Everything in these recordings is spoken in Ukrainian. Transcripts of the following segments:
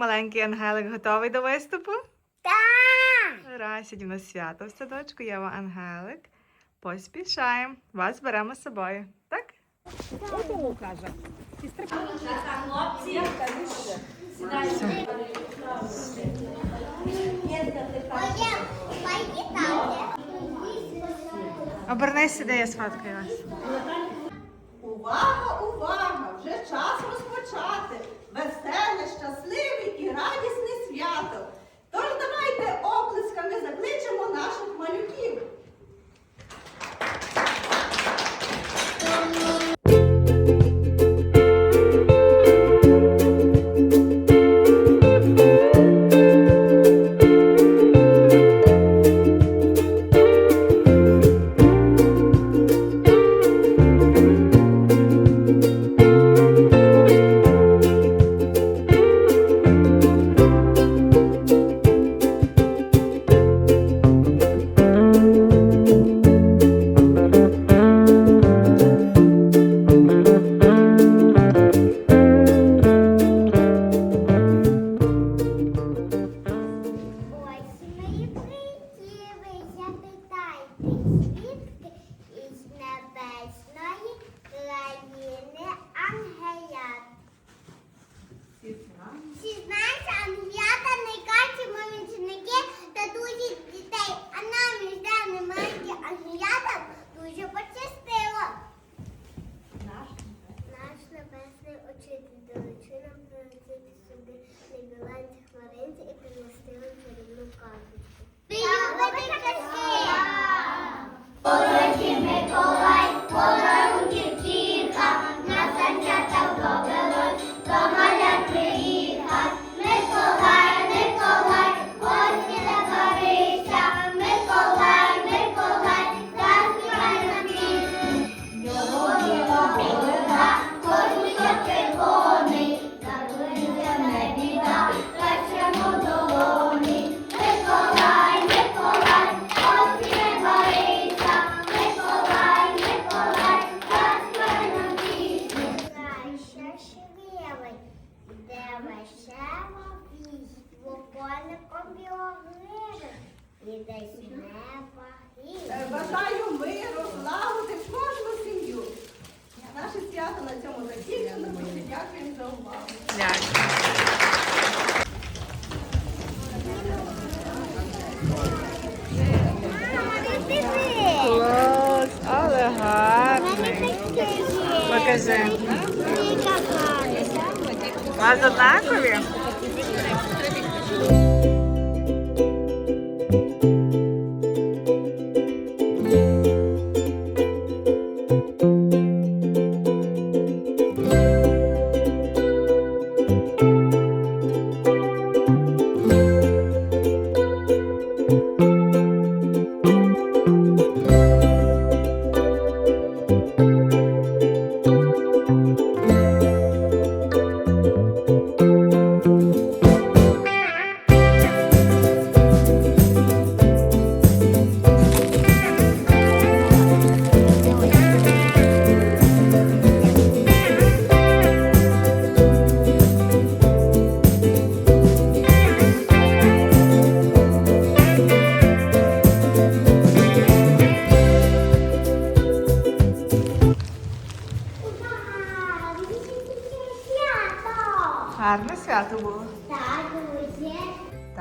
маленький ангелик готовий до виступу? Так. Ура, сьогодні у нас свято в садочку, Єва Ангелик. Поспішаємо. Вас беремо з собою. Так? Обернись сюди, я сфоткаю вас. Увага, увага! Вже час розпочати веселе, щасливе радісне свято. Тож давайте оплесками закличемо наших малюків.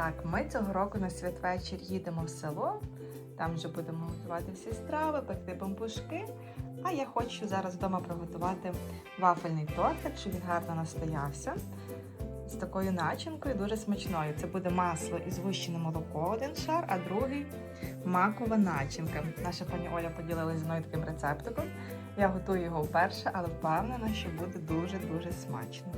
Так, ми цього року на святвечір їдемо в село. Там вже будемо готувати всі страви, пекти бамбушки. А я хочу зараз вдома приготувати вафельний тортик, щоб він гарно настоявся. З такою начинкою, дуже смачною. Це буде масло і згущене молоко один шар, а другий макова начинка. Наша пані Оля поділилася зі мною таким рецептиком. Я готую його вперше, але впевнена, що буде дуже-дуже смачно.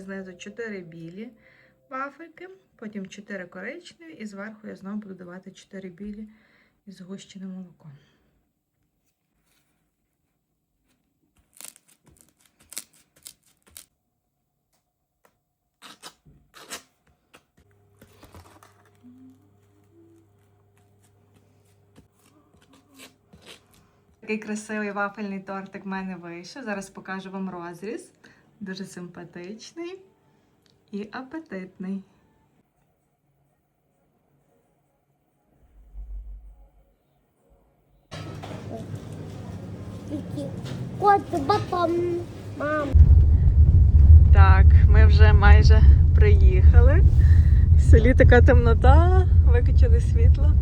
Знизу 4 білі вафельки, потім 4 коричневі, і зверху я знову буду давати 4 білі із згущеним молоком. Такий красивий вафельний тортик в мене вийшов. Зараз покажу вам розріз. Дуже симпатичний і апетитний. Кот батом. Мам. Так, ми вже майже приїхали. В селі така темнота, виключили світло.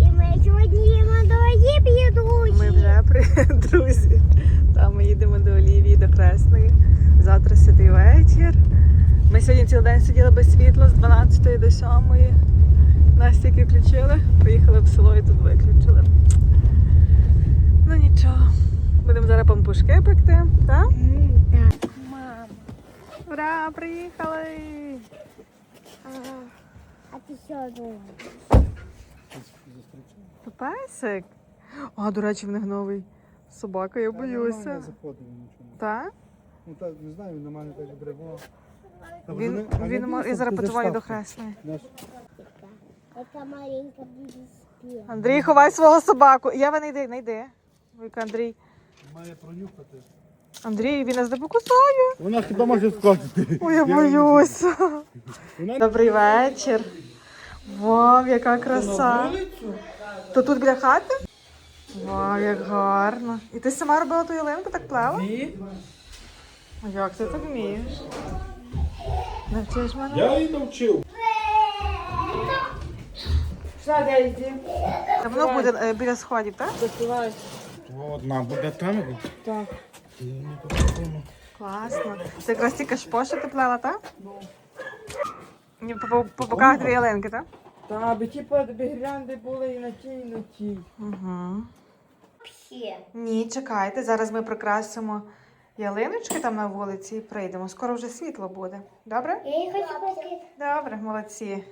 І ми сьогодні їмо дорогі підручі. Ми вже при друзі. Там ми їдемо до Олівії, до Кресної. Завтра святий вечір. Ми сьогодні цілий день сиділи без світла з 12 до 7. Нас тільки включили, приїхали в село і тут виключили. Ну нічого. Будемо зараз пампушки пекти, так? Мама. Ура, приїхали! А ти що думаєш? Песик. А, до речі, в них новий собака, я Я боюся. заходив нічого. Так? Ну так, не знаю, він на мене так брево. Він, він, мо- я зараз подзвоню до Хресної. Яка маленька бібі Андрій, ховай свого собаку. Я не йди, не йди. Віка, Андрій. Має пронюхати. Андрій, він нас не покусає. Вона хіба може скочити. Ой, я боюся. Вона Добрий вечір. Вау, яка краса. То тут біля хати? Вау, як гарно. І ти сама робила ту ялинку, так плела? Ні, Як ти так вмієш? Навчиш мене? я її навчив. Що, де йди? Давно буде е, біля сходів, так? Заспівай. одна буде там. Так. Класно. Це якраз ті кашпо, що ти плела, так? Ні, по, по, по боках дві ялинки, так? Та, аби ті аби гірлянди були і на тій, і на тій. Угу. Ні, чекайте, зараз ми прикрасимо ялиночки там на вулиці і прийдемо. Скоро вже світло буде. Добре? Я її хочу покити. Добре, молодці.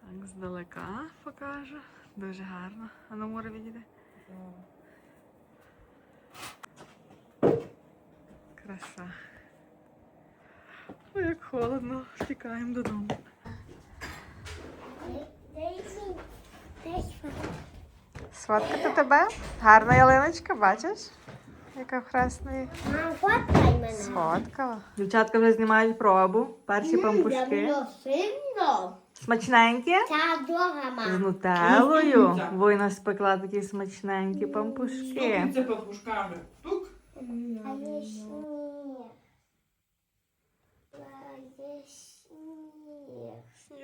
Так, здалека покажу. Дуже гарно. А на море відійде. Краса. Холодно. Втікаємо додому. Дейсі. Сфоткати тебе? Гарна ялиночка, бачиш? Яка мене. Сфоткала. Дівчатка вже знімають пробу. Перші пампушки. Смачненькі? З мама. нутеллою. Война спекла такі смачненькі пампушки. Це папушками. Тук.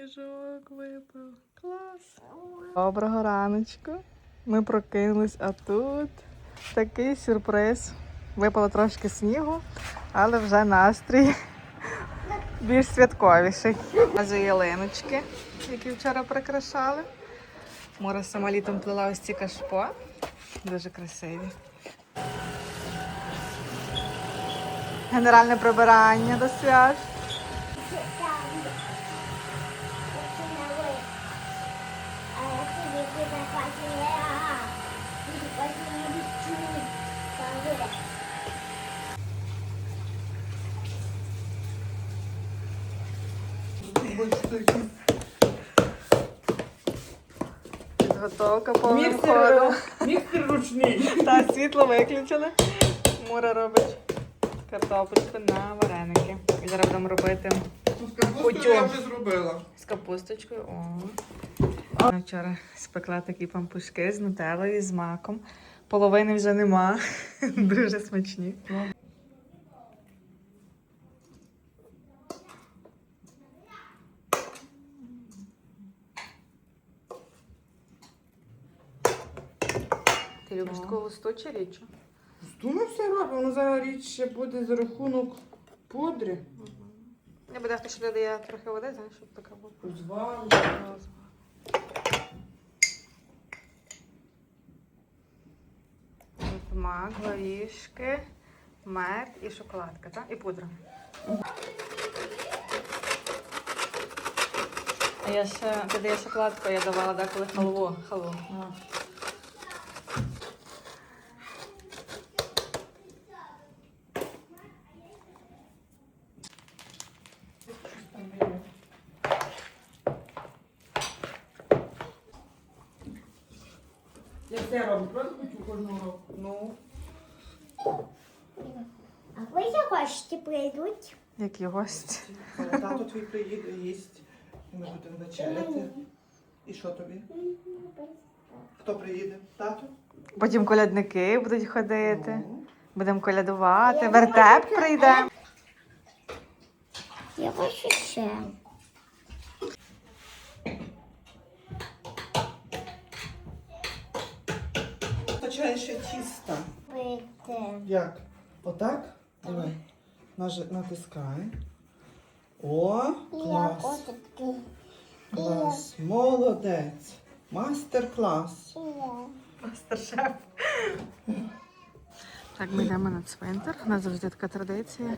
Сніжок випав. Клас. Доброго раночку. Ми прокинулись, а тут такий сюрприз. Випало трошки снігу, але вже настрій більш святковіший. Аж ялиночки, які вчора прикрашали. Мора сама літом плела ось ці кашпо. Дуже красиві. Генеральне прибирання до свят. Підготовка повним ходом. міксер ручний. Та світло виключили. Мура робить картопельку на вареники. І зараз будемо робити Кутю. я вже зробила. з капусточкою. О. Вчора спекла такі пампушки з нутеллою і з маком. Половини вже нема. Дуже смачні. Я без такого листоча річу. Думаю, все робимо. Зараз річ ще буде за рахунок подри. Я би дехто що додає трохи води, знаєш, щоб така була. Звару. Мак, горішки, мед і шоколадка, так? І пудра. А я ще, ти даєш шоколадку, я давала деколи халву. халву. А. прийдуть? Які гості. тато твій приїде їсть, і ми будемо вечеряти. І що тобі? Хто приїде? Тато? Потім колядники будуть ходити. Ну. Будемо колядувати. Вертеп прийде. Я хочу ще. Почає ще тіста. Як? Отак? Давай. Натискай. О, клас. Клас. Молодець. Мастер-клас. Мастер-шеф. Так, ми йдемо на цвинтар. У нас завжди така традиція.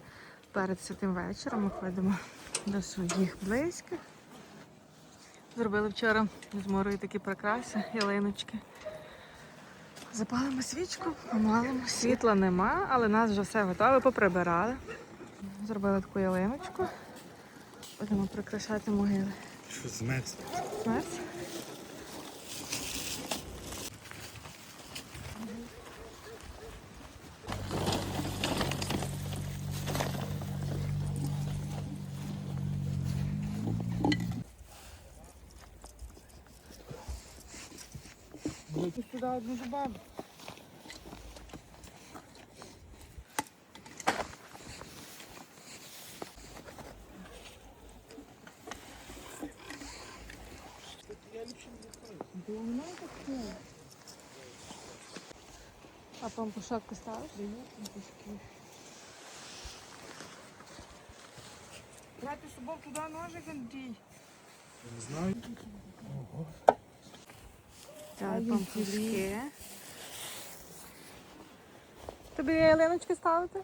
Перед святим вечором ми ходимо до своїх близьких. Зробили вчора з морою такі прикраси, ялиночки. Запалимо свічку, помалимо. Світла нема, але нас вже все готове, поприбирали. Зробили таку ялиночку. Будемо прикрашати могили. Що змерз? Знаєш? Ти сюди одну добавив. А пампушок поставиш? Брати з собою туди ножик, Андрій. Не знаю. Ого. Взяли пампушки. Тобі ялиночки ставити?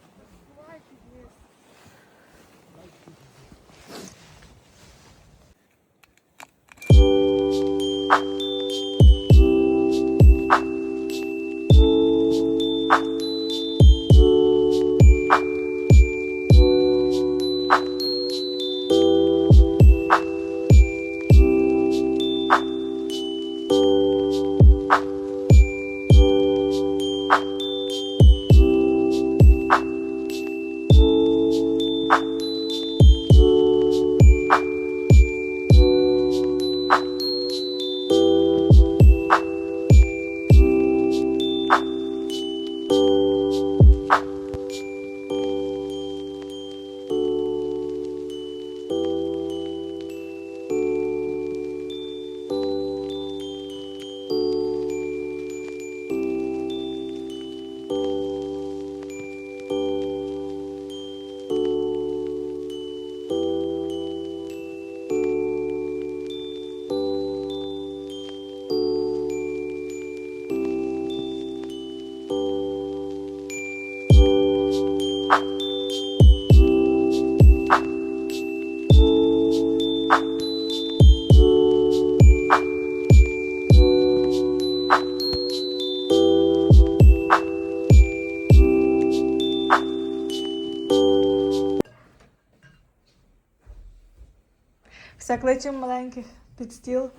Все кличемо маленьких під стіл.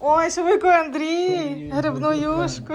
Ой, швидко Андрій! Грибну юшку.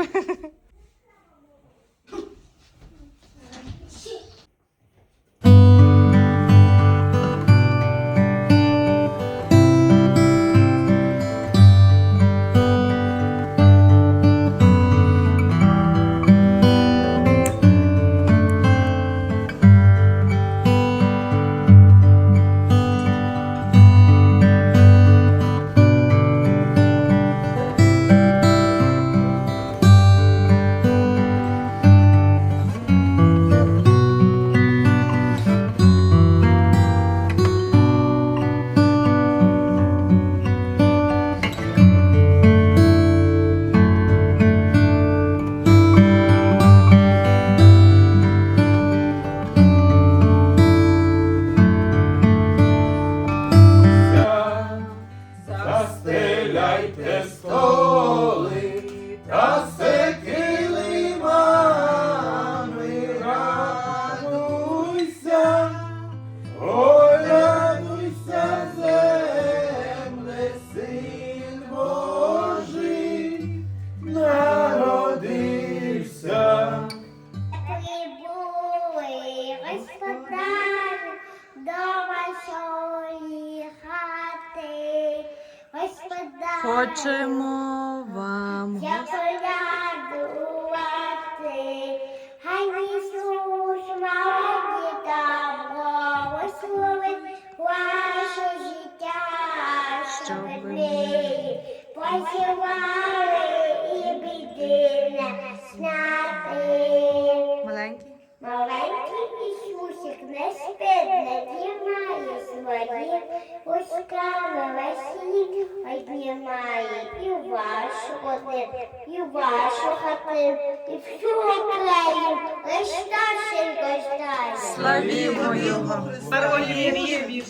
Один, і вашу хатину, і всю Україну, лиш старшенько стає. Славімо його. Староєві.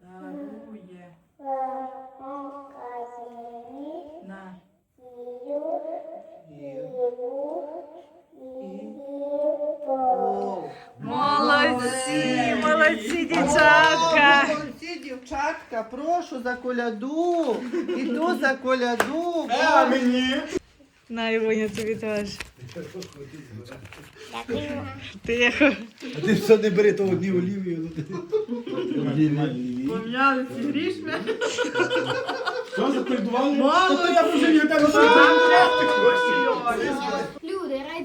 Дарує на Молодці, молодці, дівчатка. Молодці, дівчатка, прошу за коляду. Іду за коляду. А мені? На, Івоня, тобі теж. Тихо. А ти все не бери, то одні олів'ї. Пом'ялися грішми. Що закольдували? Мало, я вже не так Люди,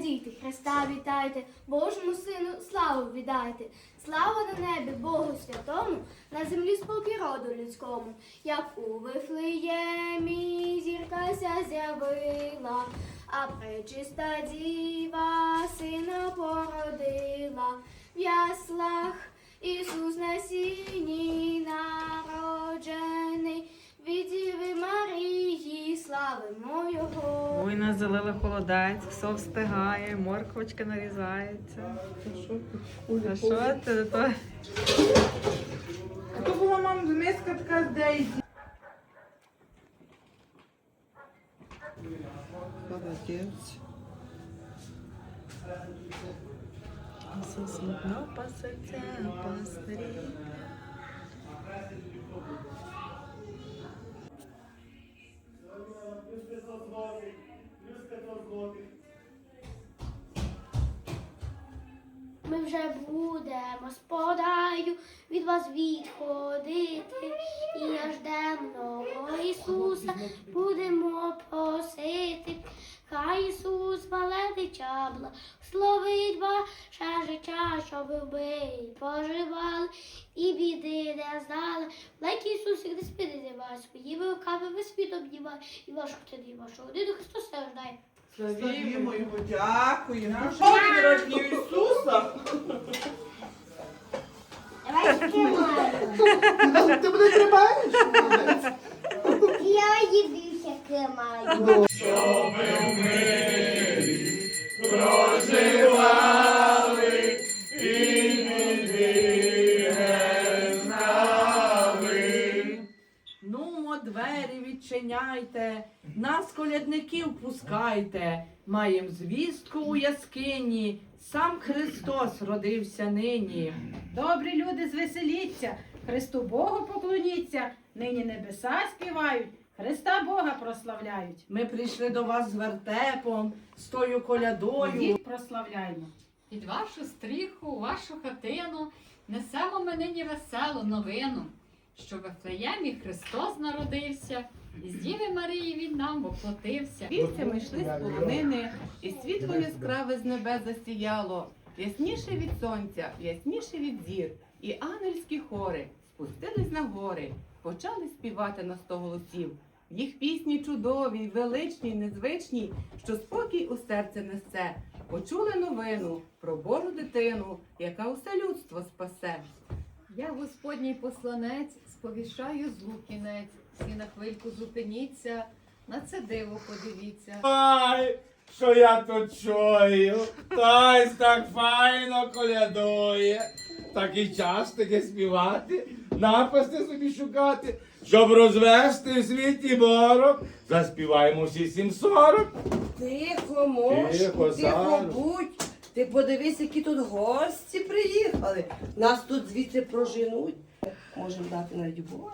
радійте, Христа вітайте, Божому Сину славу віддайте. Слава на небі Богу святому, на землі спокій роду людському, як у Вифлеємі зірка ся з'явила, а пречиста діва сина породила, в яслах Ісус на сіні народжений, від Діви Марії славимо Його. Ой, нас залили холодець, все встигає, морквочка нарізається. А що ти? То... То була мам миска така з Дейзі. Молодець. Ісус смутно пасеться, пастирі. Вже будемо сподаю від вас відходити, і аж демного Ісуса будемо просити. Хай Ісус валети чабла, словить ваше життя, щоб ви поживали і біди не знали. Лайк Ісусик, не спідете вас, свої ви руками ви світ обнімає, і вашу хтині вашого діду Христос рождає. Славімо його, дякуємо. Що він Ісуса? Давай скимаю. Ти мене тримаєш? Я їбився кимаю. Нумо, двері відчиняйте, нас колядників пускайте. Маєм звістку у яскині, сам Христос родився нині. Добрі люди, звеселіться, Христу Богу поклоніться, нині небеса співають, Христа Бога прославляють. Ми прийшли до вас з вертепом, з тою колядою. Їх прославляємо. Під вашу стріху, вашу хатину несемо ми нині веселу новину, що в Вифлеємі Христос народився, з Діви Марії він нам воплотився. Вівцями йшли з полонини, і світло яскраве з небес засіяло, ясніше від сонця, ясніше від зір, і ангельські хори спустились на гори, почали співати на сто голосів. Їх пісні чудові, величні, незвичні, що спокій у серце несе. Почули новину про Божу дитину, яка усе людство спасе. Я, Господній посланець, сповіщаю злу кінець. Всі на хвильку зупиніться, на це диво подивіться. Ай, що я тут чую, хтось так файно колядує. Такий час таке співати, напасти собі шукати, щоб розвести в світі морок, заспіваємо всі сім сорок. Тихо, мож, Тихо, тихо Сару. будь. Ти подивись, які тут гості приїхали. Нас тут звідси проженуть. Можемо дати на любов.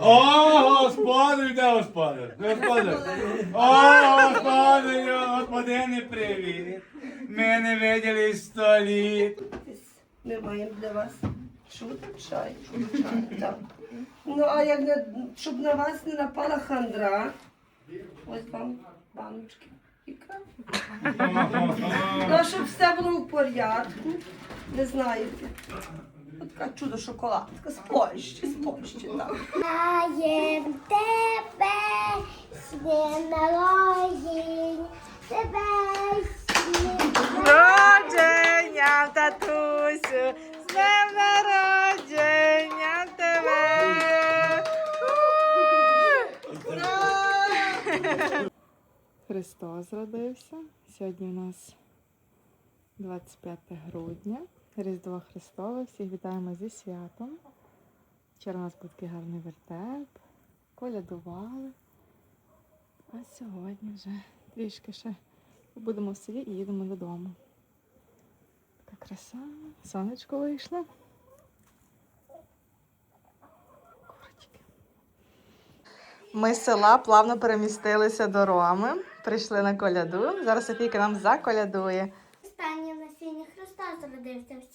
О, господи, де господар? Господар? О, господи, господине, привіт. Ми не виділи сто літ. Ми маємо для вас чудо чай. Так. Ну, а як не, щоб на вас не напала хандра, ось вам баночки. Ну, щоб все було в порядку, ви знаєте. Така чудо шоколадка з Польщі, з Польщі, так. Знаєм тебе, свій народень, тебе свій Народження, татусю! З днем народження тебе! Христос родився. Сьогодні у нас 25 грудня, Різдво Христове. Всіх вітаємо зі святом. Вчора у нас був такий гарний вертеп, колядували. А сьогодні вже трішки ще будемо в селі і їдемо додому. Така краса, сонечко вийшло. Курочки. Ми з села плавно перемістилися до Роми, прийшли на коляду. Зараз Софійка нам заколядує.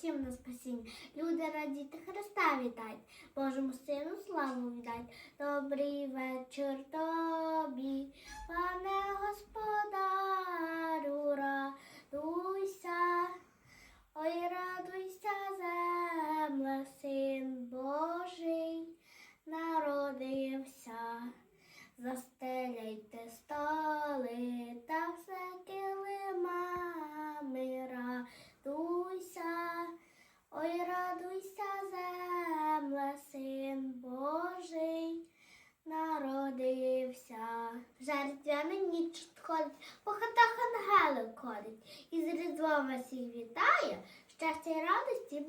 Всім на спасіння. Люди радіти Христа вітають, Божому сину славу віддать. Добрий вечір тобі, пане господарю, радуйся, ой, радуйся, земле, син Божий народився. Застеляйте столи та все килимами, радуйся, ой, радуйся, земле, син Божий народився. Жертвяна ніч ходить, по хатах ангелик ходить, і з Різдвом всіх вітає, щастя й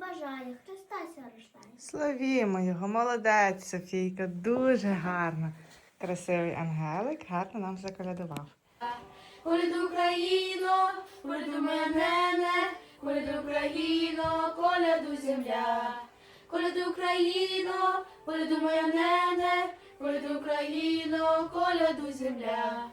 бажає, Христа ся рождає. Славімо його, молодець, Софійка, дуже гарно. Красивий ангелик, гарно нам заколядував. Коляду Україно, моя нене, коляду Україно, коляду земля. Коляду Україно, коляду моя нене, коляду Україно, коляду земля.